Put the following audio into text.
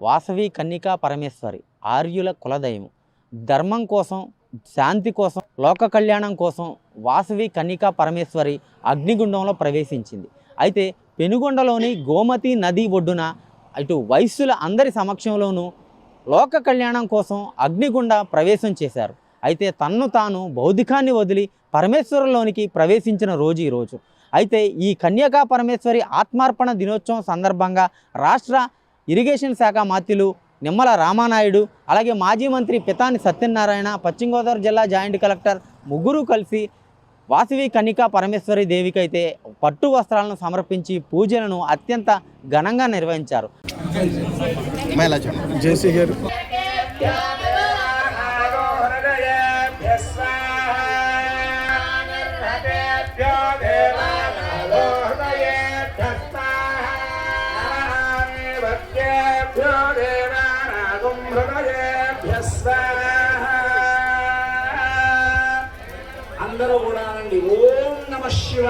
వాసవి కన్నికా పరమేశ్వరి ఆర్యుల కులదైవం. ధర్మం కోసం శాంతి కోసం లోక కళ్యాణం కోసం వాసవి కన్నికా పరమేశ్వరి అగ్నిగుండంలో ప్రవేశించింది. అయితే పెనుగొండలోని గోమతి నది ఒడ్డున ఇటు వైశ్యుల అందరి సమక్షంలోనూ లోక కళ్యాణం కోసం అగ్నిగుండ ప్రవేశం చేశారు. అయితే తన్ను తాను బౌద్ధికాన్ని వదిలి పరమేశ్వరంలోనికి ప్రవేశించిన రోజు ఈ రోజు. అయితే ఈ కన్యకా పరమేశ్వరి ఆత్మార్పణ దినోత్సవం సందర్భంగా రాష్ట్ర ఇరిగేషన్ శాఖ మాత్యులు నిమ్మల రామానాయుడు అలాగే మాజీ మంత్రి పితాని సత్యనారాయణ పశ్చిమ గోదావరి జిల్లా జాయింట్ కలెక్టర్ ముగ్గురు కలిసి వాసవి కన్నికా పరమేశ్వరి దేవికి అయితే పట్టు వస్త్రాలను సమర్పించి పూజలను అత్యంత ఘనంగా నిర్వహించారు జేసీ గారు అందరూ కూడా అండి ఓం నమ శివ